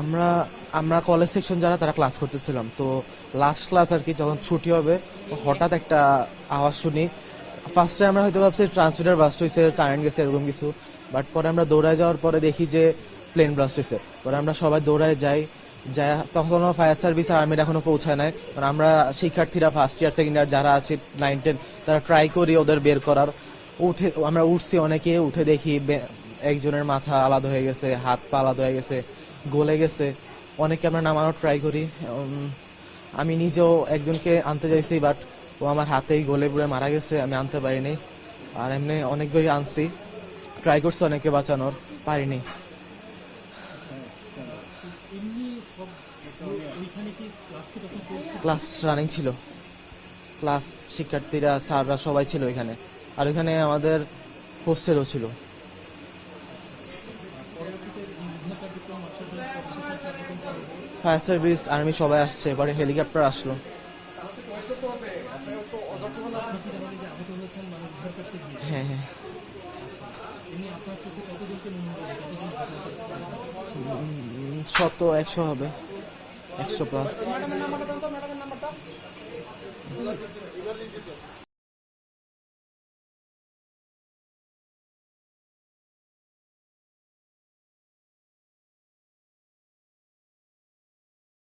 আমরা আমরা college section যারা, তারা ক্লাস করতেছিলাম। তো লাস্ট ক্লাস আর কি যখন ছুটি হবে, তো হঠাৎ একটা আওয়াজ শুনি। ফার্স্টে আমরা হয়তো ভাবছি ট্রান্সমিটার বাস্ট হয়েছে কারেন্ট গেছে, এরকম কিছু। বাট পরে আমরা দৌড়ায় যাওয়ার পরে দেখি যে প্লেন ব্লাস্ট হয়েছে পরে আমরা সবাই দৌড়ায় যাই যাই, তখনও ফায়ার সার্ভিস আর আর্মির এখনও পৌঁছায় নাই। কারণ আমরা শিক্ষার্থীরা ফার্স্ট ইয়ার সেকেন্ড ইয়ার যারা আছে নাইন টেন তারা ট্রাই করি ওদের বের করার। উঠে, আমরা উঠছি অনেকে, উঠে দেখি একজনের মাথা আলাদা হয়ে গেছে, হাত পা আলাদা হয়ে গেছে। গলে গেছে। অনেকে আমরা নামানোর ট্রাই করি। আমি নিজেও একজনকে আনতে চাইছি বাট ও আমার হাতেই গলে পুড়ে মারা গেছে, আমি আনতে পারিনি। আর এমনি অনেকগুলি আনছি। ট্রাই করছি অনেকে বাঁচানোর, পারিনি। ক্লাস রানিং ছিল। ক্লাস শিক্ষার্থীরা, স্যাররা সবাই ছিল এখানে। আর এখানে আমাদের হোস্টেলও ছিল। ফায়ার সার্ভিস, আর্মি সবাই আসছে, এবারে হেলিকপ্টার আসলো। হ্যাঁ হ্যাঁ। শত একশো হবে, একশো প্লাস।